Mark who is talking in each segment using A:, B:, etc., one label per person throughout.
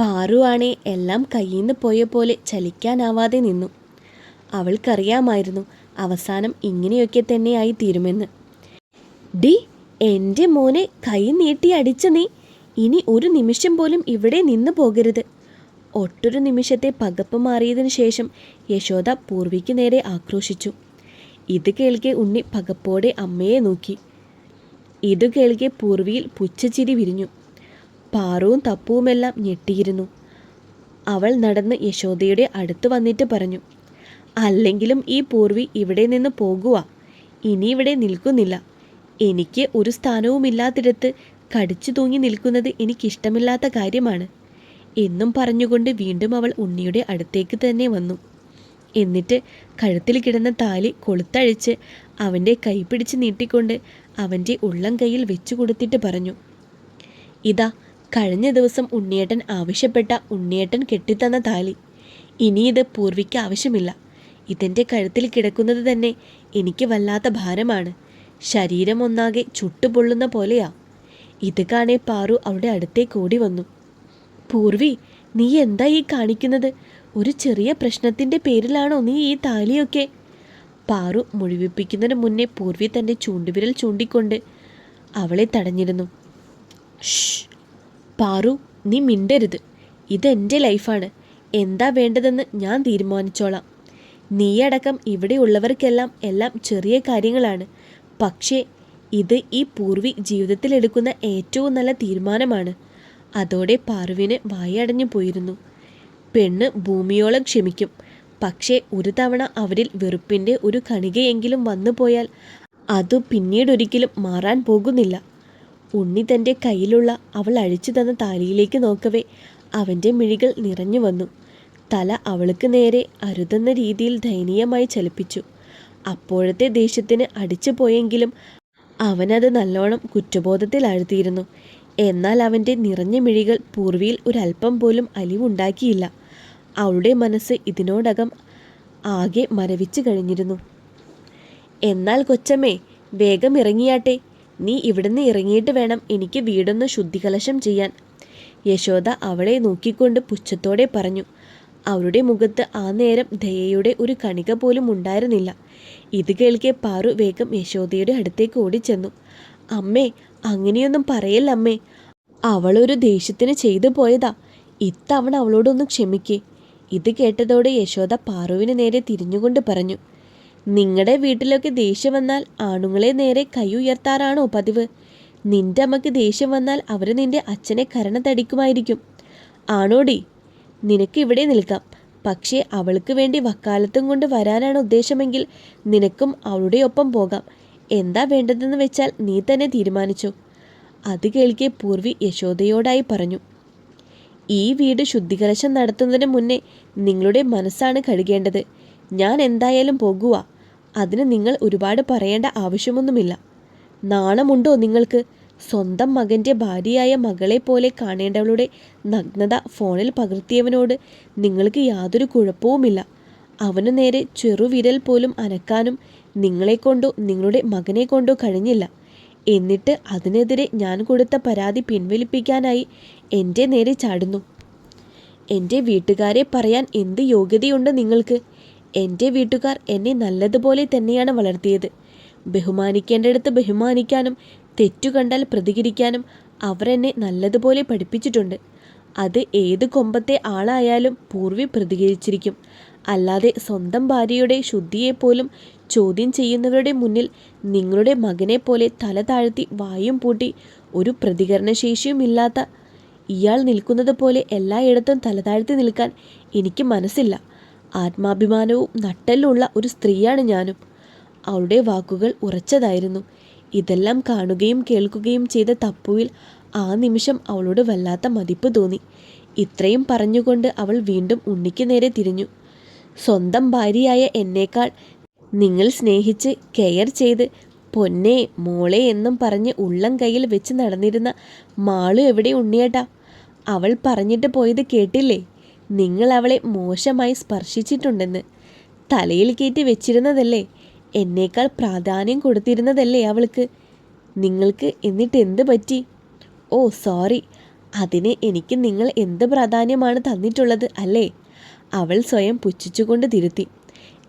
A: പാറുവാണെ എല്ലാം കയ്യിൽ നിന്ന് പോയ പോലെ ചലിക്കാനാവാതെ നിന്നു. അവൾക്കറിയാമായിരുന്നു അവസാനം ഇങ്ങനെയൊക്കെ തന്നെയായി തീരുമെന്ന്. ഡി എന്റെ മോനെ കൈ നീട്ടി അടിച്ച നീ ഇനി ഒരു നിമിഷം പോലും ഇവിടെ നിന്ന് പോകരുത്. ഒട്ടൊരു നിമിഷത്തെ പകപ്പ് മാറിയതിനു ശേഷം യശോദ പൂർവിക്ക് നേരെ ആക്രോശിച്ചു. ഇത് കേൾക്കെ ഉണ്ണി പകപ്പോടെ അമ്മയെ നോക്കി. ഇത് കേൾക്കെ പൂർവിയിൽ പുച്ഛച്ചിരി വിരിഞ്ഞു. പാറുവും തപ്പുവുമെല്ലാം ഞെട്ടിയിരുന്നു. അവൾ നടന്ന് യശോദയുടെ അടുത്ത് വന്നിട്ട് പറഞ്ഞു അല്ലെങ്കിലും ഈ പൂർവി ഇവിടെ നിന്ന് പോകുക ഇനി ഇവിടെ നിൽക്കുന്നില്ല. എനിക്ക് ഒരു സ്ഥാനവുമില്ലാത്തിടത്ത് കടിച്ചു തൂങ്ങി നിൽക്കുന്നത് എനിക്കിഷ്ടമില്ലാത്ത കാര്യമാണ് എന്നും പറഞ്ഞുകൊണ്ട് വീണ്ടും അവൾ ഉണ്ണിയുടെ അടുത്തേക്ക് തന്നെ വന്നു. എന്നിട്ട് കഴുത്തിൽ കിടന്ന താലി കൊളുത്തഴിച്ച് അവന്റെ കൈ പിടിച്ച് നീട്ടിക്കൊണ്ട് അവന്റെ ഉള്ളം കൈയിൽ വെച്ചു കൊടുത്തിട്ട് പറഞ്ഞു ഇതാ കഴിഞ്ഞ ദിവസം ഉണ്ണിയേട്ടൻ ആവശ്യപ്പെട്ട ഉണ്ണിയേട്ടൻ കെട്ടിത്തന്ന താലി. ഇനി ഇത് പൂർവിക്ക് ആവശ്യമില്ല. ഇതെന്റെ കഴുത്തിൽ കിടക്കുന്നത് തന്നെ എനിക്ക് വല്ലാത്ത ഭാരമാണ്. ശരീരം ഒന്നാകെ ചുട്ടുപൊള്ളുന്ന പോലെയാ. ഇത് കാണേ പാറു അവിടെ അടുത്തേക്ക് ഓടി വന്നു. പൂർവി നീ എന്താ ഈ കാണിക്കുന്നത്? ഒരു ചെറിയ പ്രശ്നത്തിന്റെ പേരിലാണോ നീ ഈ താലിയൊക്കെ? പാറു മുഴുവിപ്പിക്കുന്നതിന് മുന്നേ പൂർവി തന്റെ ചൂണ്ടുവിരൽ ചൂണ്ടിക്കൊണ്ട് അവളെ തടഞ്ഞിരുന്നു. ഷ് പാറു നീ മിണ്ടരുത്. ഇതെന്റെ ലൈഫാണ്. എന്താ വേണ്ടതെന്ന് ഞാൻ തീരുമാനിച്ചോളാം. നീയടക്കം ഇവിടെയുള്ളവർക്കെല്ലാം എല്ലാം ചെറിയ കാര്യങ്ങളാണ്. പക്ഷേ ഇത് ഈ പൂർവി ജീവിതത്തിലെടുക്കുന്ന ഏറ്റവും നല്ല തീരുമാനമാണ്. അതോടെ പാറുവിന് വായടഞ്ഞു പോയിരുന്നു. പെണ്ണ് ഭൂമിയോളം ക്ഷമിക്കും. പക്ഷേ ഒരു തവണ അവരിൽ വെറുപ്പിന്റെ ഒരു കണികയെങ്കിലും വന്നു പോയാൽ അത് പിന്നീടൊരിക്കലും മാറാൻ പോകുന്നില്ല. ഉണ്ണി തന്റെ കയ്യിലുള്ള അവൾ അഴിച്ചു തന്ന താലിയിലേക്ക് നോക്കവേ അവന്റെ മിഴികൾ നിറഞ്ഞു വന്നു. തല അവൾക്ക് നേരെ അരുതെന്ന രീതിയിൽ ദയനീയമായി ചലിപ്പിച്ചു. അപ്പോഴത്തെ ദേഷ്യത്തിന് അടിച്ചു പോയെങ്കിലും അവനത് നല്ലോണം കുറ്റബോധത്തിൽ കുറ്റബോധത്തിലാഴ്ത്തിയിരുന്നു എന്നാൽ അവന്റെ നിറഞ്ഞ മിഴികൾ പൂർവിയിൽ ഒരല്പം പോലും അലിവുണ്ടാക്കിയില്ല. അവളുടെ മനസ്സ് ഇതിനോടകം ആകെ മരവിച്ചു കഴിഞ്ഞിരുന്നു. എന്നാൽ കൊച്ചമ്മേ വേഗം ഇറങ്ങിയാട്ടെ. നീ ഇവിടുന്ന് ഇറങ്ങിയിട്ട് വേണം എനിക്ക് വീടൊന്ന് ശുദ്ധികലശം ചെയ്യാൻ. യശോദ അവളെ നോക്കിക്കൊണ്ട് പുച്ഛത്തോടെ പറഞ്ഞു അവരുടെ മുഖത്ത് ആ നേരം ദയയുടെ ഒരു കണിക പോലും ഉണ്ടായിരുന്നില്ല. ഇത് കേൾക്കെ പാറു വേഗം യശോദയുടെ അടുത്തേക്ക് ഓടിച്ചെന്നു. അമ്മേ അങ്ങനെയൊന്നും പറയല്ല അമ്മേ. അവളൊരു ദേഷ്യത്തിന് ചെയ്തു പോയതാ. ഇത്തവണ അവളോടൊന്ന് ക്ഷമിക്കേ. ഇത് കേട്ടതോടെ യശോദ പാറുവിന് നേരെ തിരിഞ്ഞുകൊണ്ട് പറഞ്ഞു നിങ്ങളുടെ വീട്ടിലൊക്കെ ദേഷ്യം വന്നാൽ ആണുങ്ങളെ നേരെ കൈ ഉയർത്താറാണോ പതിവ്? നിന്റെ അമ്മയ്ക്ക് ദേഷ്യം വന്നാൽ അവർ നിന്റെ അച്ഛനെ കരണത്തടിക്കുമായിരിക്കും ആണോടി? നിനക്ക് ഇവിടെ നിൽക്കാം. പക്ഷേ അവൾക്ക് വേണ്ടി വക്കാലത്തും കൊണ്ട് വരാനാണ് ഉദ്ദേശമെങ്കിൽ നിനക്കും അവളുടെ ഒപ്പം പോകാം. എന്താ വേണ്ടതെന്ന് വെച്ചാൽ നീ തന്നെ തീരുമാനിച്ചു. അത് കേൾക്കെ പൂർവി യശോദയോടായി പറഞ്ഞു. ഈ വീട് ശുദ്ധികലശം നടത്തുന്നതിന് മുന്നേ നിങ്ങളുടെ മനസ്സാണ് കഴുകേണ്ടത്. ഞാൻ എന്തായാലും പോകുക അതിന് നിങ്ങൾ ഒരുപാട് പറയേണ്ട ആവശ്യമൊന്നുമില്ല. നാണമുണ്ടോ നിങ്ങൾക്ക്? സ്വന്തം മകന്റെ ഭാര്യയായ മകളെ പോലെ കാണേണ്ടവളുടെ നഗ്നത ഫോണിൽ പകർത്തിയവനോട് നിങ്ങൾക്ക് യാതൊരു കുഴപ്പവുമില്ല. അവനു നേരെ ചെറുവിരൽ പോലും അനക്കാനും നിങ്ങളെക്കൊണ്ടോ നിങ്ങളുടെ മകനെ കൊണ്ടോ കഴിഞ്ഞില്ല. എന്നിട്ട് അതിനെതിരെ ഞാൻ കൊടുത്ത പരാതി പിൻവലിപ്പിക്കാനായി എന്റെ നേരെ ചാടുന്നു. എന്റെ വീട്ടുകാരെ പറയാൻ എന്ത് യോഗ്യതയുണ്ട് നിങ്ങൾക്ക്? എന്റെ വീട്ടുകാർ എന്നെ നല്ലതുപോലെ തന്നെയാണ് വളർത്തിയത്. ബഹുമാനിക്കേണ്ടടുത്ത് ബഹുമാനിക്കാനും തെറ്റു കണ്ടാൽ പ്രതികരിക്കാനും അവരെന്നെ നല്ലതുപോലെ പഠിപ്പിച്ചിട്ടുണ്ട്. അത് ഏത് കൊമ്പത്തെ ആളായാലും പൂർവി പ്രതികരിച്ചിരിക്കും. അല്ലാതെ സ്വന്തം ഭാര്യയുടെ ശുദ്ധിയെപ്പോലും ചോദ്യം ചെയ്യുന്നവരുടെ മുന്നിൽ നിങ്ങളുടെ മകനെ പോലെ തല താഴ്ത്തി വായും പൂട്ടി ഒരു പ്രതികരണശേഷിയും ഇല്ലാത്ത ഇയാൾ നിൽക്കുന്നത് പോലെ എല്ലായിടത്തും തലതാഴ്ത്തി നിൽക്കാൻ എനിക്ക് മനസ്സില്ല. ആത്മാഭിമാനവും നട്ടെല്ലുള്ള ഒരു സ്ത്രീയാണ് ഞാനും. അവളുടെ വാക്കുകൾ ഉറച്ചതായിരുന്നു. ഇതെല്ലാം കാണുകയും കേൾക്കുകയും ചെയ്ത തപ്പുവിൽ ആ നിമിഷം അവളോട് വല്ലാത്ത മതിപ്പ് തോന്നി. ഇത്രയും പറഞ്ഞുകൊണ്ട് അവൾ വീണ്ടും ഉണ്ണിക്ക് നേരെ തിരിഞ്ഞു. സ്വന്തം ഭാര്യയായ എന്നേക്കാൾ നിങ്ങൾ സ്നേഹിച്ച് കെയർ ചെയ്ത് പൊന്നെ മോളെ എന്നും പറഞ്ഞ് ഉള്ളം കയ്യിൽ വെച്ച് നടന്നിരുന്ന മാളു എവിടെ ഉണ്ണിയേട്ടാ? അവൾ പറഞ്ഞിട്ട് പോയത് കേട്ടില്ലേ? നിങ്ങൾ അവളെ മോശമായി സ്പർശിച്ചിട്ടുണ്ടെന്ന്. തലയിൽ കയറ്റി വെച്ചിരുന്നതല്ലേ? എന്നേക്കാൾ പ്രാധാന്യം കൊടുത്തിരുന്നതല്ലേ അവൾക്ക്? നിങ്ങൾക്ക് എന്നിട്ട് എന്ത് പറ്റി? Oh sorry. അതിന് എനിക്ക് നിങ്ങൾ എന്ത് പ്രാധാന്യമാണ് തന്നിട്ടുള്ളത് അല്ലേ? അവൾ സ്വയം പുച്ഛിച്ചുകൊണ്ട് തിരുത്തി.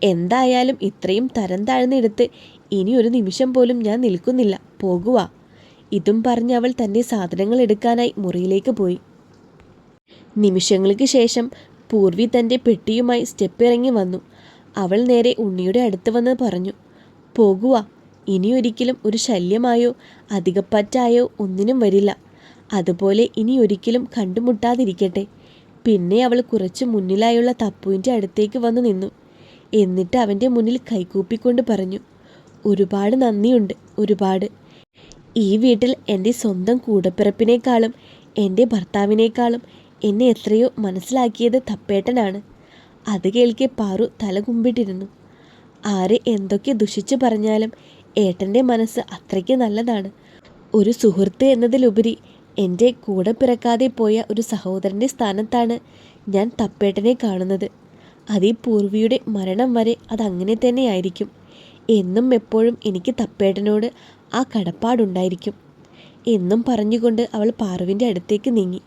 A: എന്തായാലും ഇത്രയും തരം താഴ്ന്നെടുത്ത് ഇനി ഒരു നിമിഷം പോലും ഞാൻ നിൽക്കുന്നില്ല. പോകുക ഇതും പറഞ്ഞ് അവൾ തന്റെ സാധനങ്ങൾ എടുക്കാനായി മുറിയിലേക്ക് പോയി. നിമിഷങ്ങൾക്ക് ശേഷം പൂർവി തന്റെ പെട്ടിയുമായി സ്റ്റെപ്പ് ഇറങ്ങി വന്നു. അവൾ നേരെ ഉണ്ണിയുടെ അടുത്ത് വന്ന് പറഞ്ഞു പോകുക ഇനിയൊരിക്കലും ഒരു ശല്യമായോ അധികപ്പറ്റായോ ഒന്നിനും വരില്ല. അതുപോലെ ഇനി ഒരിക്കലും കണ്ടുമുട്ടാതിരിക്കട്ടെ. പിന്നെ അവൾ കുറച്ച് മുന്നിലായുള്ള തപ്പുവിന്റെ അടുത്തേക്ക് വന്നു നിന്നു. എന്നിട്ട് അവന്റെ മുന്നിൽ കൈകൂപ്പിക്കൊണ്ട് പറഞ്ഞു ഒരുപാട് നന്ദിയുണ്ട് ഒരുപാട്. ഈ വീട്ടിൽ എന്റെ സ്വന്തം കൂടപ്പിറപ്പിനേക്കാളും എന്റെ ഭർത്താവിനേക്കാളും എന്നെ എത്രയോ മനസ്സിലാക്കിയത് തപ്പേട്ടനാണ്. അത് കേൾക്കെ പാറു തല കുമ്പിട്ടിരുന്നു. ആരെ എന്തൊക്കെ ദുഷിച്ചു പറഞ്ഞാലും ഏട്ടന്റെ മനസ്സ് അത്രയ്ക്ക് നല്ലതാണ്. ഒരു സുഹൃത്ത് എന്നതിലുപരി എന്റെ കൂടെ പിറക്കാതെ പോയ ഒരു സഹോദരന്റെ സ്ഥാനത്താണ് ഞാൻ തപ്പേട്ടനെ കാണുന്നത്. അത് പൂർവിയുടെ മരണം വരെ അതങ്ങനെ തന്നെയായിരിക്കും. എന്നും എപ്പോഴും എനിക്ക് തപ്പേട്ടനോട് ആ കടപ്പാടുണ്ടായിരിക്കും. എന്നും പറഞ്ഞുകൊണ്ട് അവൾ പാറുവിന്റെ അടുത്തേക്ക് നീങ്ങി.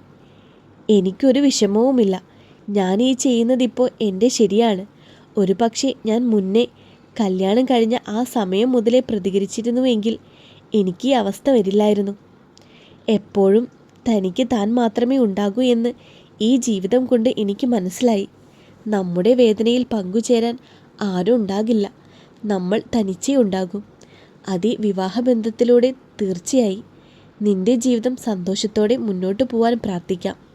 A: എനിക്കൊരു വിഷമവുമില്ല. ഞാൻ ഈ ചെയ്യുന്നതിപ്പോൾ എന്റെ ശരിയാണ്. ഒരു പക്ഷേ ഞാൻ മുന്നേ കല്യാണം കഴിഞ്ഞ ആ സമയം മുതലേ പ്രതികരിച്ചിരുന്നുവെങ്കിൽ എനിക്ക് ഈ അവസ്ഥ വരില്ലായിരുന്നു. എപ്പോഴും തനിക്ക് താൻ മാത്രമേ ഉണ്ടാകൂ എന്ന് ഈ ജീവിതം കൊണ്ട് എനിക്ക് മനസ്സിലായി. നമ്മുടെ വേദനയിൽ പങ്കുചേരാൻ ആരും ഉണ്ടാകില്ല. നമ്മൾ തനിച്ചേ ഉണ്ടാകും. അത് വിവാഹബന്ധത്തിലൂടെ തീർച്ചയായി നിന്റെ ജീവിതം സന്തോഷത്തോടെ മുന്നോട്ട് പോകാൻ പ്രാർത്ഥിക്കാം.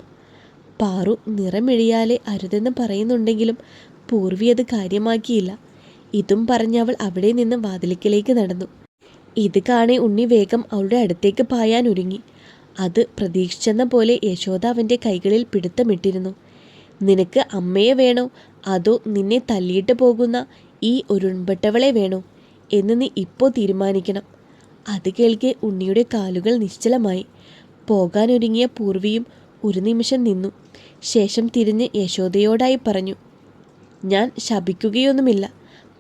A: പാറു നിറമിഴിയാലെ അരുതെന്ന് പറയുന്നുണ്ടെങ്കിലും പൂർവി അത് കാര്യമാക്കിയില്ല. ഇതും പറഞ്ഞവൾ അവിടെ നിന്ന് വാതിലിക്കലേക്ക് നടന്നു. ഇത് കാണെ ഉണ്ണി വേഗം അവളുടെ അടുത്തേക്ക് പായാൻ ഒരുങ്ങി. അത് പ്രതീക്ഷിച്ചെന്ന പോലെ യശോദ അവന്റെ കൈകളിൽ പിടുത്തമിട്ടിരുന്നു. നിനക്ക് അമ്മയെ വേണോ? അതോ നിന്നെ തല്ലിയിട്ട് പോകുന്ന ഈ ഒരുൺപെട്ടവളെ വേണോ? എന്ന് നീ ഇപ്പോൾ തീരുമാനിക്കണം. അത് കേൾക്കെ ഉണ്ണിയുടെ കാലുകൾ നിശ്ചലമായി. പോകാനൊരുങ്ങിയ പൂർവിയും ഒരു നിമിഷം നിന്നു. ശേഷം തിരിഞ്ഞ് യശോദയോടായി പറഞ്ഞു ഞാൻ ശപിക്കുകയൊന്നുമില്ല.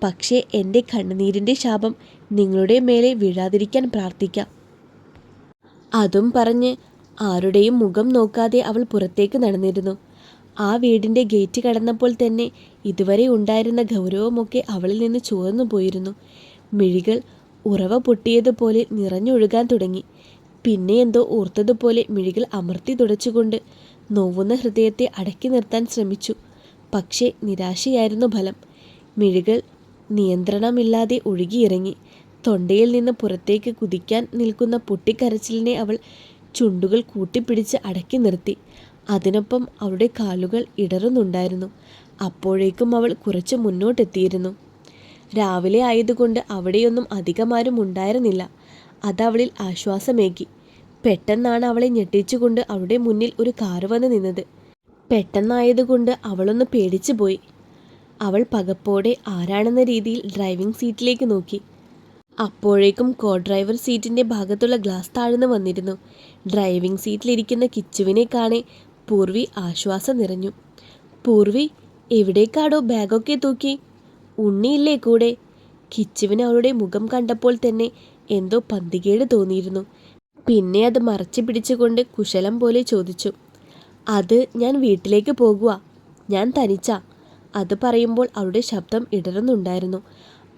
A: പക്ഷേ എന്റെ കണ്ണുനീരിന്റെ ശാപം നിങ്ങളുടെ മേലെ വീഴാതിരിക്കാൻ പ്രാർത്ഥിക്കാം. അതും പറഞ്ഞ് ആരുടെയും മുഖം നോക്കാതെ അവൾ പുറത്തേക്ക് നടന്നിരുന്നു. ആ വീടിന്റെ ഗേറ്റ് കടന്നപ്പോൾ തന്നെ ഇതുവരെ ഉണ്ടായിരുന്ന ഗൗരവമൊക്കെ അവളിൽ നിന്ന് ചോർന്നു പോയിരുന്നു മിഴികൾ ഉറവ പൊട്ടിയതുപോലെ നിറഞ്ഞൊഴുകാൻ തുടങ്ങി. പിന്നെ എന്തോ ഓർത്തതുപോലെ മിഴികൾ അമർത്തി തുടച്ചുകൊണ്ട് നോവുന്ന ഹൃദയത്തെ അടക്കി നിർത്താൻ ശ്രമിച്ചു. പക്ഷേ നിരാശയായിരുന്നു ഫലം. മിഴികൾ നിയന്ത്രണമില്ലാതെ ഒഴുകിയിറങ്ങി. തൊണ്ടയിൽ നിന്ന് പുറത്തേക്ക് കുതിക്കാൻ നിൽക്കുന്ന പൊട്ടിക്കരച്ചിലിനെ അവൾ ചുണ്ടുകൾ കൂട്ടിപ്പിടിച്ച് അടക്കി നിർത്തി. അതിനൊപ്പം അവളുടെ കാലുകൾ ഇടറുന്നുണ്ടായിരുന്നു. അപ്പോഴേക്കും അവൾ കുറച്ച് മുന്നോട്ടെത്തിയിരുന്നു. രാവിലെ ആയതുകൊണ്ട് അവിടെയൊന്നും അധികമാരും ഉണ്ടായിരുന്നില്ല. അതവളിൽ ആശ്വാസമേകി. പെട്ടെന്നാണ് അവളെ ഞെട്ടിച്ചുകൊണ്ട് അവളുടെ മുന്നിൽ ഒരു കാറ് വന്ന് നിന്നത്. പെട്ടെന്നായതുകൊണ്ട് അവളൊന്ന് പേടിച്ചു പോയി. അവൾ പകപ്പോടെ ആരാണെന്ന രീതിയിൽ ഡ്രൈവിംഗ് സീറ്റിലേക്ക് നോക്കി. അപ്പോഴേക്കും കോ ഡ്രൈവർ സീറ്റിന്റെ ഭാഗത്തുള്ള ഗ്ലാസ് താഴ്ന്നു വന്നിരുന്നു. ഡ്രൈവിംഗ് സീറ്റിലിരിക്കുന്ന കിച്ചുവിനെ കാണെ പൂർവി ആശ്വാസം നിറഞ്ഞു. പൂർവി എവിടേക്കാടോ ബാഗൊക്കെ തൂക്കി? ഉണ്ണിയില്ലേ കൂടെ? കിച്ചുവിന് അവളുടെ മുഖം കണ്ടപ്പോൾ തന്നെ എന്തോ പന്തികേട് തോന്നിയിരുന്നു. പിന്നെ അത് മറച്ചു പിടിച്ചുകൊണ്ട് കുശലം പോലെ ചോദിച്ചു. അത് ഞാൻ വീട്ടിലേക്ക് പോകുക ഞാൻ തനിച്ചാ. അത് പറയുമ്പോൾ അവളുടെ ശബ്ദം ഇടറുന്നുണ്ടായിരുന്നു.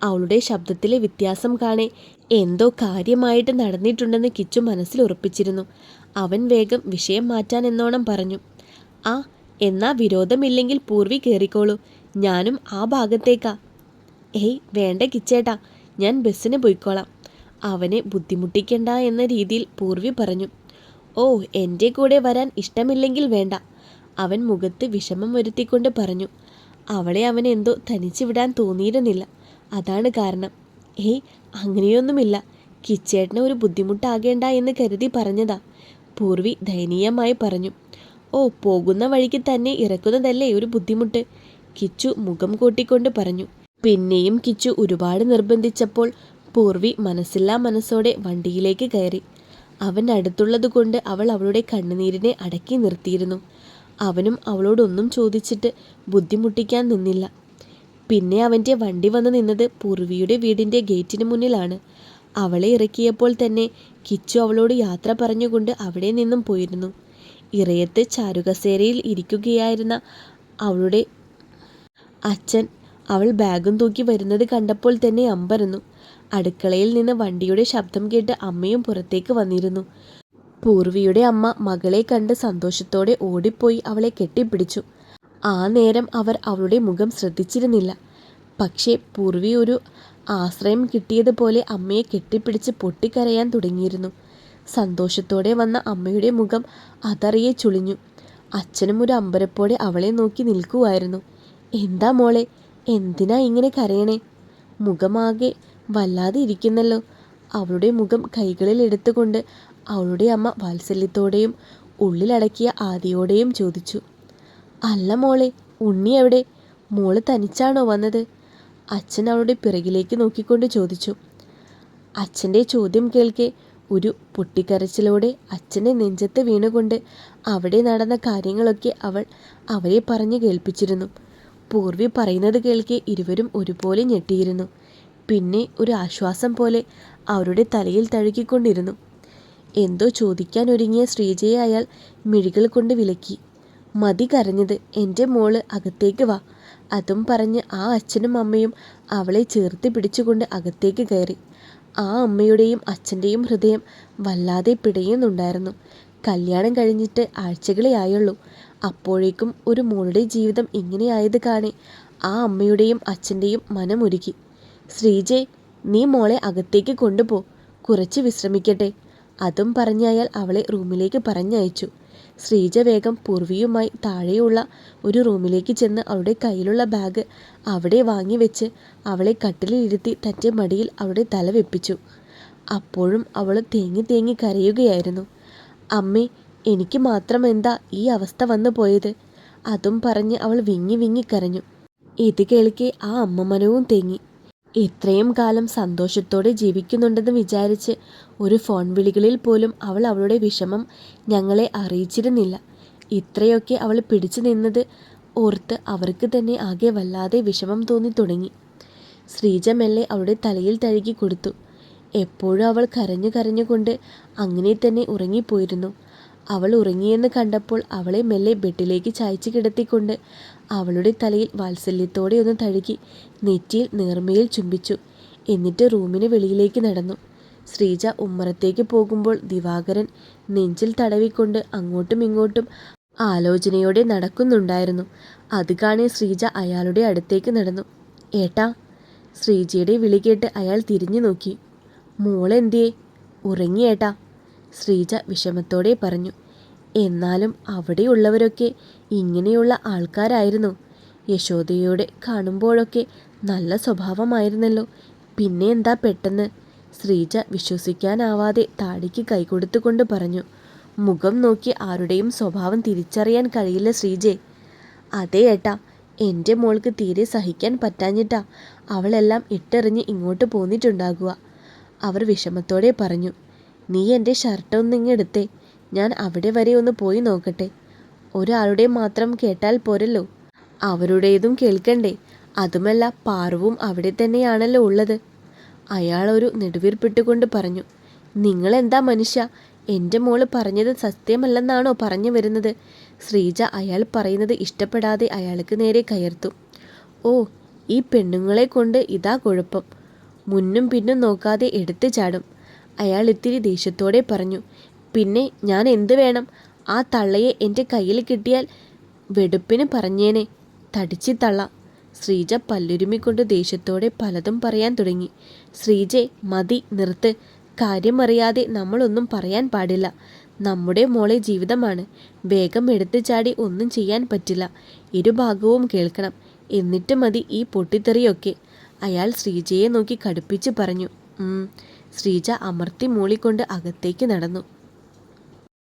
A: അവളുടെ ശബ്ദത്തിലെ വ്യത്യാസം കാണെ എന്തോ കാര്യമായിട്ട് നടന്നിട്ടുണ്ടെന്ന് കിച്ചു മനസ്സിൽ ഉറപ്പിച്ചിരുന്നു. അവൻ വേഗം വിഷയം മാറ്റാൻ എന്നോണം പറഞ്ഞു. ആ എന്നാ വിരോധമില്ലെങ്കിൽ പൂർവി കയറിക്കോളൂ ഞാനും ആ ഭാഗത്തേക്കാ. ഏയ് വേണ്ട കിച്ചേട്ടാ. ഞാൻ ബസ്സിന് പോയിക്കോളാം. അവനെ ബുദ്ധിമുട്ടിക്കണ്ട എന്ന രീതിയിൽ പൂർവി പറഞ്ഞു. ഓ എന്റെ കൂടെ വരാൻ ഇഷ്ടമില്ലെങ്കിൽ വേണ്ട അവൻ മുഖത്ത് വിഷമം വരുത്തിക്കൊണ്ട് പറഞ്ഞു. അവളെ അവൻ എന്തോ തനിച്ചു വിടാൻ തോന്നിയിരുന്നില്ല. അതാണ് കാരണം. ഏയ് അങ്ങനെയൊന്നുമില്ല. കിച്ചേട്ടന് ഒരു ബുദ്ധിമുട്ടാകേണ്ട എന്ന് കരുതി പറഞ്ഞതാ പൂർവി ദയനീയമായി പറഞ്ഞു. ഓ പോകുന്ന വഴിക്ക് തന്നെ ഇറക്കുന്നതല്ലേ ഒരു ബുദ്ധിമുട്ട് കിച്ചു മുഖം കൂട്ടിക്കൊണ്ട് പറഞ്ഞു. പിന്നെയും കിച്ചു ഒരുപാട് നിർബന്ധിച്ചപ്പോൾ പൂർവി മനസ്സില്ലാ മനസ്സോടെ വണ്ടിയിലേക്ക് കയറി. അവൻ അടുത്തുള്ളതുകൊണ്ട് അവൾ അവളുടെ കണ്ണുനീരിനെ അടക്കി നിർത്തിയിരുന്നു. അവനും അവളോടൊന്നും ചോദിച്ചിട്ട് ബുദ്ധിമുട്ടിക്കാൻ നിന്നില്ല. പിന്നെ അവന്റെ വണ്ടി വന്ന് നിന്നത് പൂർവിയുടെ വീടിന്റെ ഗേറ്റിന് മുന്നിലാണ്. അവളെ ഇറക്കിയപ്പോൾ തന്നെ കിച്ചു അവളോട് യാത്ര പറഞ്ഞുകൊണ്ട് അവിടെ നിന്നും പോയിരുന്നു. ഇറയത്ത് ചാരുകസേരയിൽ ഇരിക്കുകയായിരുന്ന അവളുടെ അച്ഛൻ അവൾ ബാഗും തൂക്കി വരുന്നത് കണ്ടപ്പോൾ തന്നെ അമ്പരന്നു. അടുക്കളയിൽ നിന്ന് വണ്ടിയുടെ ശബ്ദം കേട്ട് അമ്മയും പുറത്തേക്ക് വന്നിരുന്നു. പൂർവിയുടെ അമ്മ മകളെ കണ്ട് സന്തോഷത്തോടെ ഓടിപ്പോയി അവളെ കെട്ടിപ്പിടിച്ചു. ആ നേരം അവർ അവളുടെ മുഖം ശ്രദ്ധിച്ചിരുന്നില്ല. പക്ഷേ പൂർവി ഒരു ആശ്രയം കിട്ടിയതുപോലെ അമ്മയെ കെട്ടിപ്പിടിച്ച് പൊട്ടിക്കരയാൻ തുടങ്ങിയിരുന്നു. സന്തോഷത്തോടെ വന്ന അമ്മയുടെ മുഖം അതറിയെ ചുളിഞ്ഞു. അച്ഛനും ഒരു അമ്പരപ്പോടെ അവളെ നോക്കി നിൽക്കുമായിരുന്നു എന്താ മോളെ എന്തിനാ ഇങ്ങനെ കരയണേ? മുഖമാകെ വല്ലാതെ ഇരിക്കുന്നല്ലോ. അവളുടെ മുഖം കൈകളിൽ എടുത്തുകൊണ്ട് അവളുടെ അമ്മ വാത്സല്യത്തോടെയും ഉള്ളിലടക്കിയ ആദിയോടെയും ചോദിച്ചു അല്ല മോളെ ഉണ്ണി എവിടെ? മോൾ തനിച്ചാണോ വന്നത്? അച്ഛൻ അവളുടെ പിറകിലേക്ക് നോക്കിക്കൊണ്ട് ചോദിച്ചു അച്ഛന്റെ ചോദ്യം കേൾക്കെ ഒരു പൊട്ടിക്കരച്ചിലോടെ അച്ഛന്റെ നെഞ്ചത്ത് വീണുകൊണ്ട് അവിടെ നടന്ന കാര്യങ്ങളൊക്കെ അവൾ അവരെ പറഞ്ഞു കേൾപ്പിച്ചിരുന്നു. പൂർവി പറയുന്നത് കേൾക്കെ ഇരുവരും ഒരുപോലെ ഞെട്ടിയിരുന്നു. പിന്നെ ഒരു ആശ്വാസം പോലെ അവരുടെ തലയിൽ തഴുകിക്കൊണ്ടിരുന്നു. എന്തോ ചോദിക്കാൻ ഒരുങ്ങിയ ശ്രീജയെ അയാൾ മിഴികൾ കൊണ്ട് വിലക്കി. മതി കരഞ്ഞത് എന്റെ മോൾ അകത്തേക്ക് വാ അതും പറഞ്ഞ് ആ അച്ഛനും അമ്മയും അവളെ ചേർത്ത് പിടിച്ചുകൊണ്ട് അകത്തേക്ക് കയറി. ആ അമ്മയുടെയും അച്ഛന്റെയും ഹൃദയം വല്ലാതെ പിടയുന്നുണ്ടായിരുന്നു. കല്യാണം കഴിഞ്ഞിട്ട് ആഴ്ചകളേ ആയുള്ളൂ. അപ്പോഴേക്കും ഒരു മോളുടെ ജീവിതം ഇങ്ങനെയായത് കാണെ ആ അമ്മയുടെയും അച്ഛന്റെയും മനമൊരുക്കി. ശ്രീജെ നീ മോളെ അകത്തേക്ക് കൊണ്ടുപോ. കുറച്ച് വിശ്രമിക്കട്ടെ. അതും പറഞ്ഞയാൽ അവളെ റൂമിലേക്ക് പറഞ്ഞയച്ചു. ശ്രീജ വേഗം പൂർവിയുമായി താഴെയുള്ള ഒരു റൂമിലേക്ക് ചെന്ന് അവളുടെ കയ്യിലുള്ള ബാഗ് അവിടെ വാങ്ങി വെച്ച് അവളെ കട്ടിലിരുത്തി തന്റെ മടിയിൽ അവളുടെ തല വെപ്പിച്ചു. അപ്പോഴും അവൾ തേങ്ങി തേങ്ങി കരയുകയായിരുന്നു. അമ്മേ എനിക്ക് മാത്രം എന്താ ഈ അവസ്ഥ വന്നു പോയത്? അതും പറഞ്ഞ് അവൾ വിങ്ങി വിങ്ങി കരഞ്ഞു. ഇത് കേൾക്കെ ആ അമ്മമനവും തേങ്ങി. ഇത്രയും കാലം സന്തോഷത്തോടെ ജീവിക്കുന്നുണ്ടെന്ന് വിചാരിച്ച് ഒരു ഫോൺ വിളികളിൽ പോലും അവൾ അവളുടെ വിഷമം ഞങ്ങളെ അറിയിച്ചിരുന്നില്ല. ഇത്രയൊക്കെ അവൾ പിടിച്ചു നിന്നത് ഓർത്ത് അവർക്ക് തന്നെ ആകെ വല്ലാതെ വിഷമം തോന്നി തുടങ്ങി. ശ്രീജ മെല്ലെ അവളുടെ തലയിൽ തഴുകി കൊടുത്തു. എപ്പോഴും അവൾ കരഞ്ഞു കരഞ്ഞുകൊണ്ട് അങ്ങനെ തന്നെ ഉറങ്ങിപ്പോയിരുന്നു. അവൾ ഉറങ്ങിയെന്ന് കണ്ടപ്പോൾ അവളെ മെല്ലെ ബെഡിലേക്ക് ചായച്ചു കിടത്തിക്കൊണ്ട് അവളുടെ തലയിൽ വാത്സല്യത്തോടെ ഒന്ന് തഴുകി നെറ്റിയിൽ നേർമയിൽ ചുംബിച്ചു. എന്നിട്ട് റൂമിന് വെളിയിലേക്ക് നടന്നു. ശ്രീജ ഉമ്മറത്തേക്ക് പോകുമ്പോൾ ദിവാകരൻ നെഞ്ചിൽ തടവിക്കൊണ്ട് അങ്ങോട്ടും ഇങ്ങോട്ടും ആലോചനയോടെ നടക്കുന്നുണ്ടായിരുന്നു. അത് കാണി ശ്രീജ അയാളുടെ അടുത്തേക്ക് നടന്നു. ഏട്ടാ ശ്രീജയുടെ വിളി കേട്ട് അയാൾ തിരിഞ്ഞു നോക്കി. മോളെന്തിയേ ഉറങ്ങിയേട്ടാ ശ്രീജ വിഷമത്തോടെ പറഞ്ഞു. എന്നാലും അവിടെയുള്ളവരൊക്കെ ഇങ്ങനെയുള്ള ആൾക്കാരായിരുന്നു. യശോദയോടെ കാണുമ്പോഴൊക്കെ നല്ല സ്വഭാവമായിരുന്നല്ലോ. പിന്നെ എന്താ പെട്ടെന്ന്? ശ്രീജ വിശ്വസിക്കാനാവാതെ താടിക്ക് കൈകൊടുത്തുകൊണ്ട് പറഞ്ഞു മുഖം നോക്കി ആരുടെയും സ്വഭാവം തിരിച്ചറിയാൻ കഴിയില്ല ശ്രീജെ. അതേ ഏട്ടാ എന്റെ മോൾക്ക് തീരെ സഹിക്കാൻ പറ്റാഞ്ഞിട്ടാ അവളെല്ലാം ഇട്ടെറിഞ്ഞ് ഇങ്ങോട്ട് പോന്നിട്ടുണ്ടാകുക. അവർ വിഷമത്തോടെ പറഞ്ഞു നീ എന്റെ ഷർട്ട് ഒന്നിങ്ങെടുത്തേ ഞാൻ അവിടെ വരെ ഒന്ന് പോയി നോക്കട്ടെ. ഒരാളുടെ മാത്രം കേട്ടാൽ പോരല്ലോ. അവരുടേതും കേൾക്കണ്ടേ. അതുമല്ല പാർവും അവിടെ തന്നെയാണല്ലോ ഉള്ളത്. അയാൾ ഒരു നെടുവീർപ്പിട്ടുകൊണ്ട് പറഞ്ഞു നിങ്ങളെന്താ മനുഷ്യ? എന്റെ മോൾ പറഞ്ഞത് സത്യമല്ലെന്നാണോ പറഞ്ഞു വരുന്നത്? ശ്രീജ അയാൾ പറയുന്നത് ഇഷ്ടപ്പെടാതെ അയാൾക്ക് നേരെ കയർത്തു. ഓ ഈ പെണ്ണുങ്ങളെ കൊണ്ട് ഇതാ കുഴപ്പം. മുന്നും പിന്നും നോക്കാതെ എടുത്തു ചാടും. അയാൾ ഇത്തിരി ദേഷ്യത്തോടെ പറഞ്ഞു പിന്നെ ഞാൻ എന്ത് വേണം? ആ തള്ളയെ എന്റെ കയ്യിൽ കിട്ടിയാൽ വെടുപ്പിന് പറഞ്ഞേനെ. തടിച്ചി തള്ള. ശ്രീജ പല്ലുരുമിക്കൊണ്ട് ദേഷ്യത്തോടെ പലതും പറയാൻ തുടങ്ങി. ശ്രീജെ മതി നിർത്ത്. കാര്യമറിയാതെ നമ്മളൊന്നും പറയാൻ പാടില്ല. നമ്മുടെ മോളെ ജീവിതമാണ്. വേഗം എടുത്തു ചാടി ഒന്നും ചെയ്യാൻ പറ്റില്ല. ഇരുഭാഗവും കേൾക്കണം. എന്നിട്ട് മതി ഈ പൊട്ടിത്തെറിയൊക്കെ. അയാൾ ശ്രീജയെ നോക്കി കടുപ്പിച്ച് പറഞ്ഞു. ശ്രീജ അമർത്തി മൂളിക്കൊണ്ട് അകത്തേക്ക് നടന്നു.